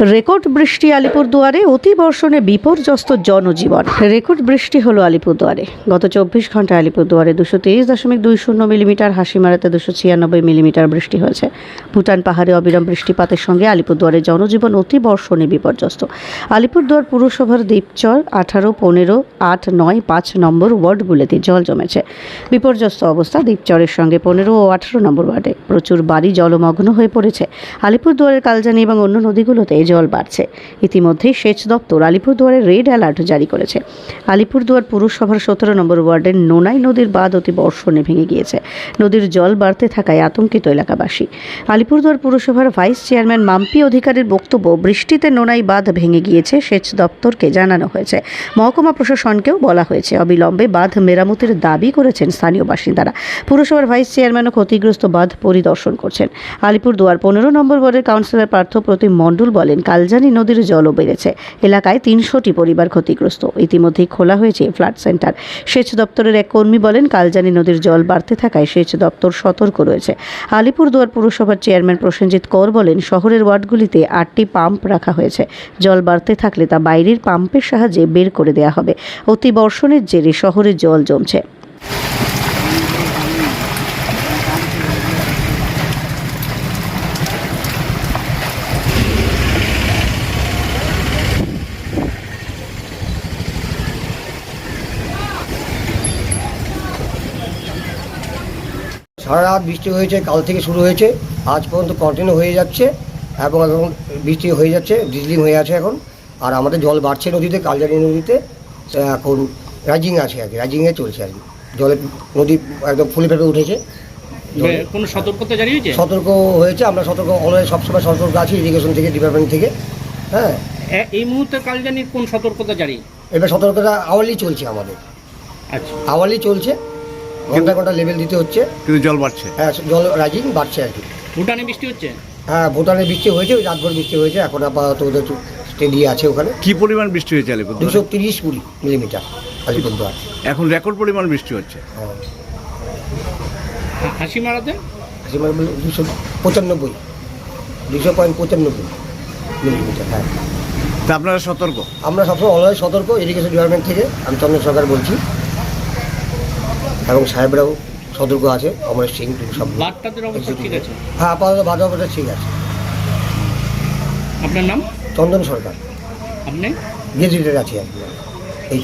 Record বৃষ্টি আলিপুরদুয়ারে অতি বর্ষণে বিপর্যস্ত জনজীবন। রেকর্ড বৃষ্টি হলো আলিপুরদুয়ারে। গত চব্বিশ ঘন্টায় আলিপুরদুয়ারে দুশো তেইশ দশমিক দুই শূন্য মিলিমিটার, হাসিমারাতে দুশো ছিয়ানব্বই মিলিমিটার বৃষ্টি হয়েছে। ভুটান পাহাড়ে অবিরাম বৃষ্টিপাতের সঙ্গে আলিপুরদুয়ারে জনজীবন অতি বর্ষণে বিপর্যস্ত। আলিপুরদুয়ার পুরসভার দ্বীপচর আঠারো, পনেরো, আট, নয়, পাঁচ নম্বর ওয়ার্ডগুলিতে জল জমেছে। বিপর্যস্ত অবস্থা দ্বীপচরের সঙ্গে পনেরো ও আঠারো নম্বর ওয়ার্ডে। প্রচুর বাড়ি জলমগ্ন হয়ে পড়েছে। আলিপুরদুয়ারের কালজানি এবং অন্য নদীগুলোতে জল বাড়ছে। ইতিমধ্যেই সেচ দপ্তর আলিপুরদুয়ারে রেড অ্যালার্ট জারি করেছে। আলিপুরদুয়ার পুরসভার সতেরো নম্বর ওয়ার্ডের নোনাই নদীর বাঁধ অতি বর্ষণে ভেঙে গিয়েছে। নদীর জল বাড়তে থাকায় আতঙ্কিত এলাকাবাসী। আলিপুরদুয়ার পুরসভার ভাইস চেয়ারম্যান মাম্পি অধিকারীর বক্তব্য, বৃষ্টিতে নোনাই বাঁধ ভেঙে গিয়েছে, সেচ দপ্তরকে জানানো হয়েছে। মহকুমা প্রশাসনকেও বলা হয়েছে, অবিলম্বে বাঁধ মেরামতির দাবি করেছেন স্থানীয় বাসিন্দারা। পুরসভার ভাইস চেয়ারম্যানও ক্ষতিগ্রস্ত বাঁধ পরিদর্শন করছেন। আলিপুরদুয়ার পনেরো নম্বর ওয়ার্ডের কাউন্সিলর পার্থ প্রতিম মণ্ডল বলেন কালজানি নদীর জলও বেড়েছে। এলাকায় তিনশোটি পরিবার ক্ষতিগ্রস্ত। ইতিমধ্যেই খোলা হয়েছে ফ্লাড সেন্টার। সেচ দপ্তরের এক কর্মী বলেন কালজানি নদীর জল বাড়তে থাকায় সেচ দপ্তর সতর্ক রয়েছে। আলিপুরদুয়ার পুরসভার চেয়ারম্যান প্রসেনজিৎ কর বলেন, শহরের ওয়ার্ডগুলিতে আটটি পাম্প রাখা হয়েছে। জল বাড়তে থাকলে তা বাইরের পাম্পের সাহায্যে বের করে দেওয়া হবে। অতি বর্ষণের জেরে শহরে জল জমছে। সারা রাত বৃষ্টি হয়েছে কাল থেকে শুরু হয়েছে আজ পর্যন্ত কন্টিনিউ হয়ে যাচ্ছে এবং এখন বৃষ্টি হয়ে যাচ্ছে ডিজলিং হয়ে আছে এখন। আর আমাদের জল বাড়ছে নদীতে কালজানি নদীতে এখন রাইজিং আছে আর কি রাইজিংয়ে চলছে আর কি। জলে নদী একদম ফুলে ফেপে উঠেছে। কোনো সতর্কতা জারি হয়েছে? সতর্ক হয়েছে আমরা সতর্ক অলওয়েজ সবসময় সতর্ক আছি ইরিগেশন থেকে ডিপার্টমেন্ট থেকে হ্যাঁ। এই মুহূর্তে কালজানির কোন সতর্কতা জারি? এবার সতর্কতা আওয়ারলি চলছে আমাদের। আচ্ছা। আওয়ারলি চলছে ঘণ্টা ঘণ্টা লেভেল দিতে হচ্ছে। কিন্তু জল বাড়ছে। হ্যাঁ জল রাইজিং বাড়ছে আর কি। ভুটানে বৃষ্টি হচ্ছে? হ্যাঁ ভুটানে বৃষ্টি হয়েছে ওই রাতভর বৃষ্টি হয়েছে এখন আপাতত ওদের স্টেডি আছে ওখানে। কি পরিমাণ বৃষ্টি হয়েছে দুশো তিরিশ কুড়ি মিলিমিটার আলিপুরদুয়ার এখন রেকর্ড পরিমাণ বৃষ্টি হচ্ছে। হ্যাঁ। হাসি মারাতে? হাসিমার বলে দুশো পঁচানব্বই দুশো পয়েন্ট পঁচানব্বই মিলিমিটার হ্যাঁ। তা আপনারা সতর্ক? আমরা সবসময় অলওয়েজ সতর্ক ইরিগেশন ডিপার্টমেন্ট থেকে আমি চন্দ্র সরকার বলছি। এবং সাহেবরাও সতর্ক আছে অমরেশ সিং সব ঠিক আছে। হ্যাঁ আপাতত বাধা অবস্থা ঠিক আছে। আপনার নাম? চন্দন সরকার। আপনি গেজিটের আছে আপনার এই